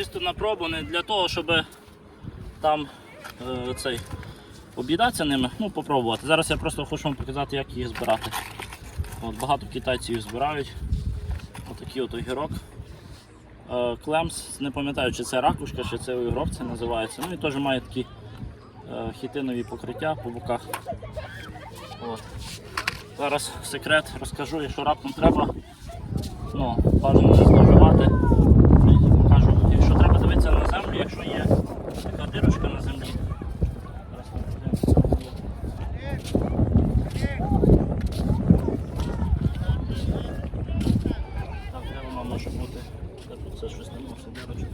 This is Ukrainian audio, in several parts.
чисто на пробу, не для того, щоб там е, цей, об'їдатися ними, ну попробувати. Зараз я просто хочу вам показати, як їх збирати. От, багато китайців їх збирають. Отакий от огірок. Е, Клемс, не пам'ятаю, чи це ракушка, чи це огірок це називається. Ну і теж має такі е, хітинові покриття по боках. От. Зараз секрет розкажу, якщо раптом треба, ну, бажано не зловживати. І Покажу. Якщо треба дивитися на землю, якщо є така дирочка на землі. Зараз ми подивимося, це буде. Так, де вона може бути? Де тут це щось не може дирочка?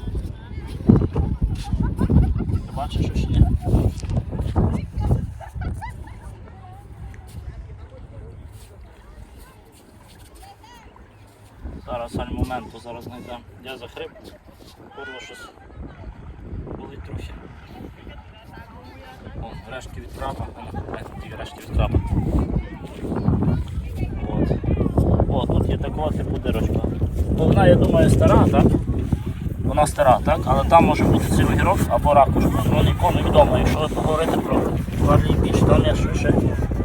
Ти бачиш, що ще? Зараз аль моменту зараз знайдемо. Я захрип, горло щось болить трохи. О, рештки від краба, ті рештки від краба. От. О, тут є такого типу дирочка. Ну, вона, я думаю, стара, так? Вона стара, так? Але там може бути цей огірок або ракушка. Ну нікому не відомо. Якщо ви поговорите про Варлі Біч, там ще, ще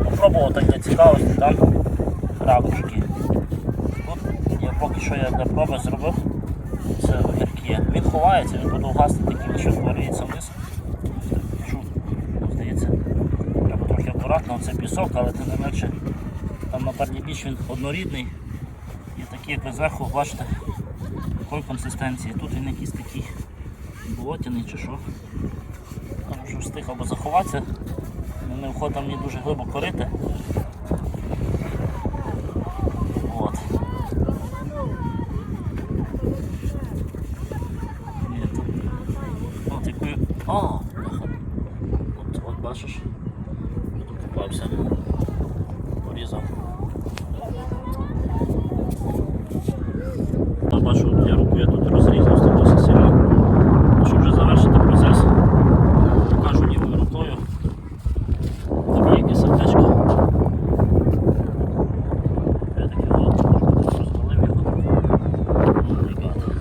попробував так для цікавості, там ракушки. Тут я поки що я для проби зробив. Це огірки. Він ховається, він буде гасти таким, що створюється вниз. Здається. Трохи акуратно, це пісок, але тим не менше там на парні біч він однорідний. І такий, як ви зверху бачите, такої консистенції. Тут він якийсь такий болотяний чи що. Там вже встиг або заховатися. Не входить там дуже глибоко рити. От. От якби. О! бляха. От, от бачиш. Тут попався. Порізав. Я бачу, я руку я тут розрізав досить сильно. Щоб вже завершити процес, покажу лівою рукою. Тобі яке сердечко. Я такий от розголив його. Ну, ребята.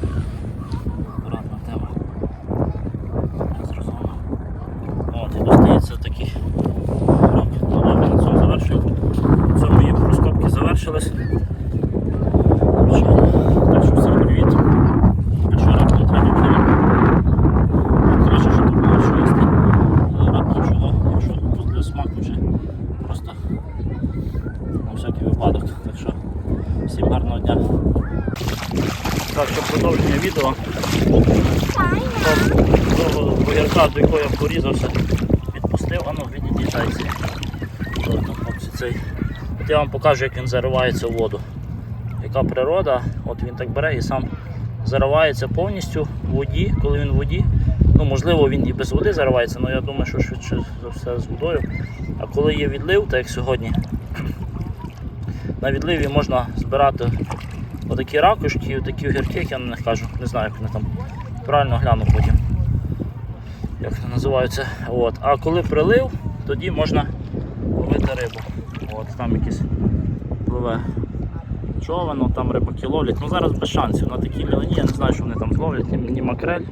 Акуратна тема. Я зрозумів. От, і достається такий крок. Ну, добре, на цьому завершую. На цьому мої розкопки завершились. Що? Так що всім привіт. Якщо раптом треба буде, краще, щоб було що їсти. А Раптом чого, якщо тут для смаку чи просто на всякий випадок. Так що всім гарного дня. Так, що продовження відео. Того до якого я порізався, відпустив, а ну відійдіть. От я вам покажу, як він заривається в воду яка природа, от він так бере і сам заривається повністю в воді, коли він в воді. Ну, можливо, він і без води заривається, але я думаю, що швидше за все з водою. А коли є відлив, так як сьогодні, на відливі можна збирати отакі ракушки, отакі огірки, як я на них кажу, не знаю, як вони там правильно гляну потім. Як вони називаються. От. А коли прилив, тоді можна ловити рибу. От, там якийсь пливе човен, там рибаки ловлять. Ну зараз без шансів. На такій мілині я не знаю, що вони там зловлять, ні макрель,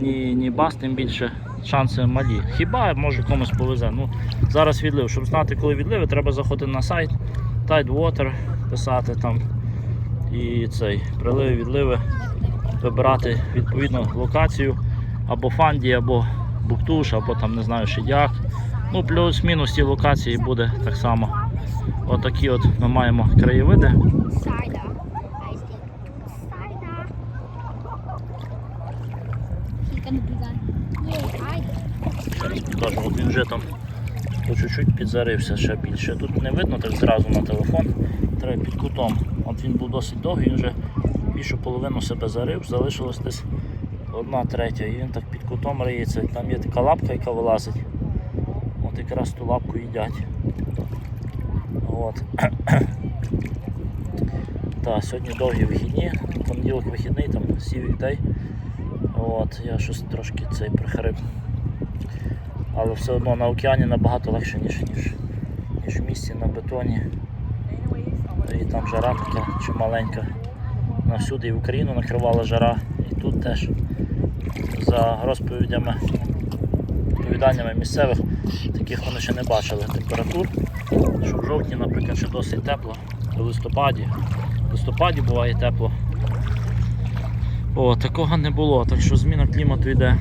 ні, ні бас, тим більше шанси малі. Хіба може комусь повезе. Ну, Зараз відлив. Щоб знати, коли відливи, треба заходити на сайт Tidewater, писати там і цей приливи, відливи, вибирати відповідну локацію або фанді, або буктуш, або там не знаю шидяк. Ну, плюс-мінус ті локації буде так само. Отакі от ми маємо краєвиди. Вже там по чуть-чуть підзарився ще більше. Тут не видно так зразу на телефон, треба під кутом. От він був досить довгий, він вже більшу половину себе зарив, залишилось десь одна третя, і він так під кутом риється. Там є така лапка, яка вилазить. От якраз ту лапку їдять. От. Так, сьогодні довгі вихідні, понеділок вихідний, там сівік день. От, я щось трошки цей прихрип. Але все одно на океані набагато легше, ніж, ніж, ніж в місті на бетоні. і там жара така чималенька. Навсюди і в Україну накривала жара, і тут теж за розповідями, оповіданнями місцевих, таких вони ще не бачили температур. Що в жовтні, наприклад, ще досить тепло, в листопаді. В листопаді буває тепло. О, такого не було, так що зміна клімату йде